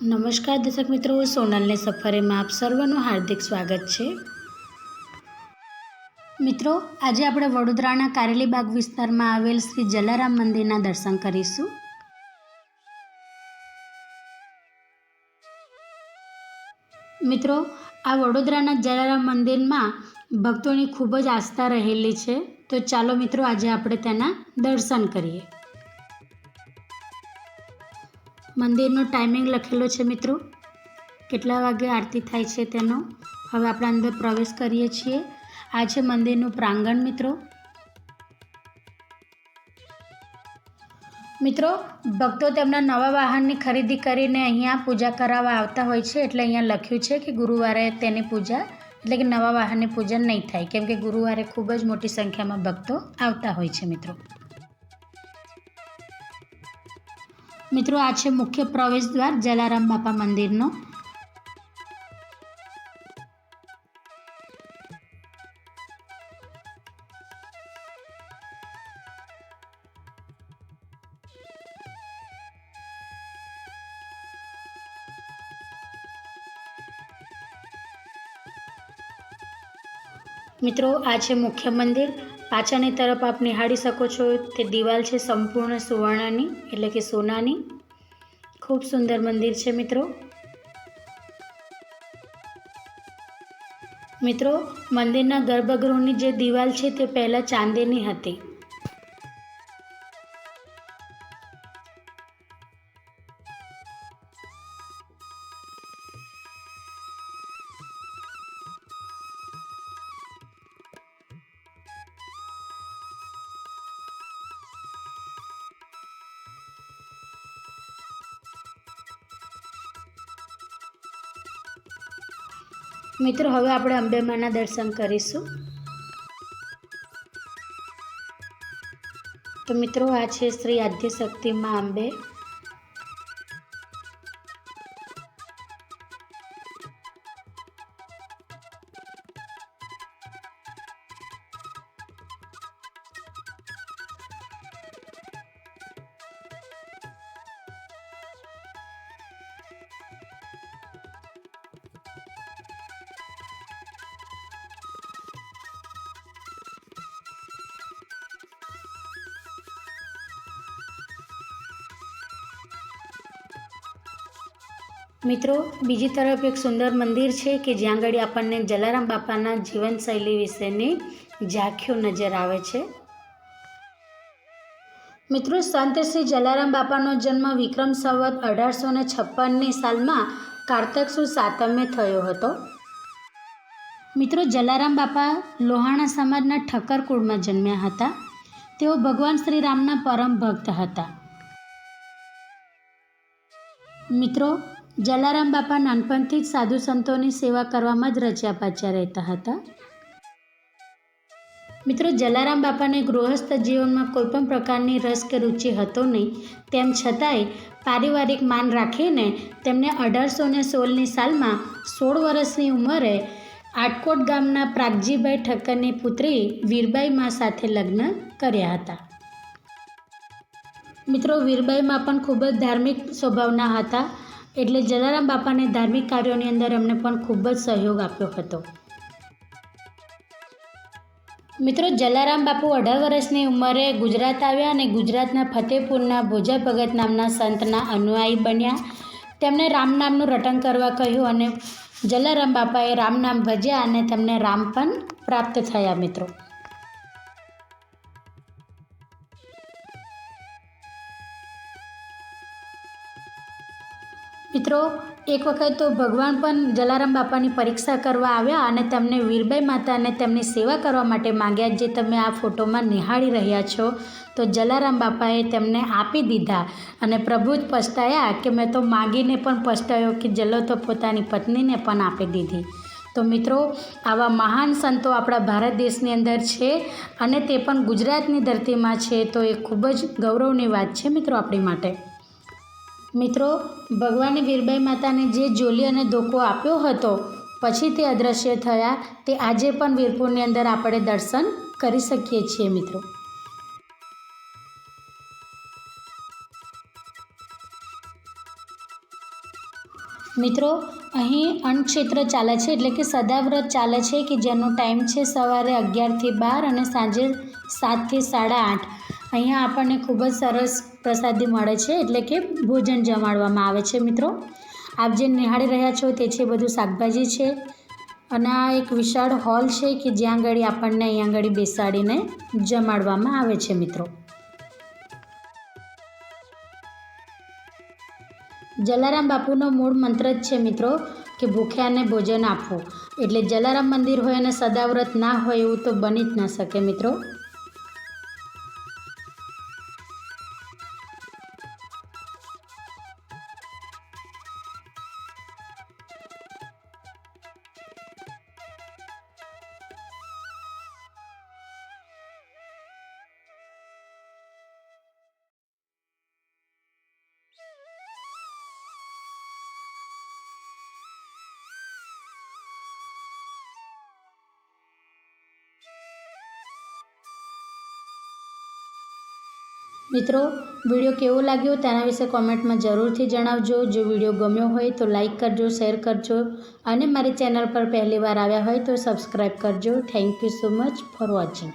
નમસ્કાર દર્શક મિત્રો, સોનલને સફરેમાં આપ સર્વનું હાર્દિક સ્વાગત છે. મિત્રો, આજે આપણે વડોદરાના કારેલીબાગ વિસ્તારમાં આવેલ શ્રી જલારામ મંદિરના દર્શન કરીશું. મિત્રો, આ વડોદરાના જલારામ મંદિરમાં ભક્તોની ખૂબ જ આસ્થા રહેલી છે. તો ચાલો મિત્રો, આજે આપણે તેના દર્શન કરીએ. મંદિરનો ટાઈમિંગ લખેલો છે મિત્રો. કેટલા વાગે આરતી થાય છે તેનો. હવે આપણે અંદર પ્રવેશ કરીએ છીએ. આ છે મંદિરનું પ્રાંગણ મિત્રો. મિત્રો, ભક્તો તેમના નવા વાહનની ખરીદી કરીને અહીંયા પૂજા કરાવવા આવતા હોય છે એટલે અહીંયા લખ્યું છે કે ગુરુવારે તેની પૂજા, એટલે કે નવા વાહનની પૂજન નહીં થાય, કેમ કે ગુરુવારે ખૂબ જ મોટી સંખ્યામાં ભક્તો આવતા હોય છે મિત્રો. મિત્રો આ છે મુખ્ય પ્રવેશ દ્વાર જલારામ બાપા મંદિરનો. મિત્રો આ છે મુખ્ય મંદિર. પાછળની તરફ આપ નિહાળી શકો છો તે દિવાલ છે સંપૂર્ણ સુવર્ણની, એટલે કે સોનાની. ખૂબ સુંદર મંદિર છે મિત્રો. મિત્રો, મંદિરના ગર્ભગૃહની જે દિવાલ છે તે પહેલાં ચાંદીની હતી. મિત્રો હવે આપણે અંબેમાના દર્શન કરીશું. તો મિત્રો આ છે શ્રી આદ્યશક્તિમાં અંબે. મિત્રો, બીજી તરફ એક સુંદર મંદિર છે કે જ્યાં આગળ આપણને જલારામ બાપાના જીવનશૈલી વિશેની ઝાંખીઓ નજર આવે છે. મિત્રો, સંત જલારામ બાપાનો જન્મ વિક્રમ સંવત અઢારસો ને છપ્પનની સાલમાં કારતક સુ સાતમે થયો હતો. મિત્રો, જલારામ બાપા લોહાણા સમાજના ઠક્કર કુળમાં જન્મ્યા હતા. તેઓ ભગવાન શ્રી રામના પરમ ભક્ત હતા. મિત્રો જલારામ બાપા નાનપણથી જ સાધુ સંતોની સેવા કરવામાં જ રચ્યા પાચ્યા રહેતા હતા. મિત્રો, જલારામ બાપાને ગૃહસ્થ જીવનમાં કોઈપણ પ્રકારની રસ કે રુચિ હતો નહીં. તેમ છતાંય પારિવારિક માન રાખીને તેમને અઢારસો ને સોળની સાલમાં સોળ વર્ષની ઉંમરે આટકોટ ગામના પ્રાગજીભાઈ ઠક્કરની પુત્રી વીરબાઈ માં સાથે લગ્ન કર્યા હતા. મિત્રો વીરબાઈમાં પણ ખૂબ જ ધાર્મિક સ્વભાવના હતા. એટલે જલારામ બાપાને ધાર્મિક કાર્યોની અંદર એમને પણ ખૂબ જ સહયોગ આપ્યો હતો. મિત્રો, જલારામ બાપુ અઢાર વર્ષની ઉંમરે ગુજરાત આવ્યા અને ગુજરાતના ફતેપુરના ભોજા ભગત નામના સંતના અનુયાયી બન્યા. તેમણે રામ નામનું રટણ કરવા કહ્યું અને જલારામ બાપાએ રામ નામ ભજ્યા અને તેમને રામ પણ પ્રાપ્ત થયા મિત્રો. મિત્રો, એક વખત તો ભગવાન પણ જલારામ બાપાની પરીક્ષા કરવા આવ્યા અને તેમને વીરબાઈ માતાને તેમની સેવા કરવા માટે માંગ્યા જે તમે આ ફોટોમાં નિહાળી રહ્યા છો. તો જલારામ બાપાએ તેમને આપી દીધા અને પ્રભુ જ પછતાયા કે મેં તો માગીને પણ પછતાયો કે જલો તો પોતાની પત્નીને પણ આપી દીધી. તો મિત્રો, આવા મહાન સંતો આપણા ભારત દેશની અંદર છે અને તે પણ ગુજરાતની ધરતીમાં છે તો એ ખૂબ જ ગૌરવની વાત છે મિત્રો આપણી માટે. મિત્રો, ભગવાને વીરબાઈ માતાને જે જોલી અને ધોકો આપ્યો હતો, પછી તે અદૃશ્ય થયા, તે આજે પણ વીરપુરની અંદર આપણે દર્શન કરી શકીએ છીએ મિત્રો. મિત્રો, અહીં અન્નક્ષેત્ર ચાલે છે, એટલે કે સદાવ્રત ચાલે છે કે જેનો ટાઈમ છે સવારે અગિયારથી બાર અને સાંજે સાતથી સાડા આઠ. અહીંયા આપણને ખૂબ જ સરસ પ્રસાદી મળે છે એટલે કે ભોજન જમાડવામાં આવે છે, મિત્રો. આપ જે નિહાળી રહ્યા છો તે છે બધું શાકભાજી છે. અને આ એક વિશાળ હોલ છે કે જ્યાં આગળ આપણને અહીંયા આગળ બેસાડીને જમાડવામાં આવે છે, મિત્રો. જલારામ બાપુનો મૂળ મંત્ર જ છે, મિત્રો, કે ભૂખ્યાને ભોજન આપવું એટલે જલારામ મંદિર હોય અને સદાવ્રત ના હોય એવું તો બની જ ન શકે, મિત્રો. મિત્રો, વીડિયો કેવો લાગ્યો તેના વિશે કોમેન્ટમાં જરૂરથી જણાવજો. જો વીડિયો ગમ્યો હોય તો લાઈક કરજો, શેર કરજો અને મારી ચેનલ પર પહેલી વાર આવ્યા હોય તો સબસ્ક્રાઈબ કરજો. Thank you so much for watching.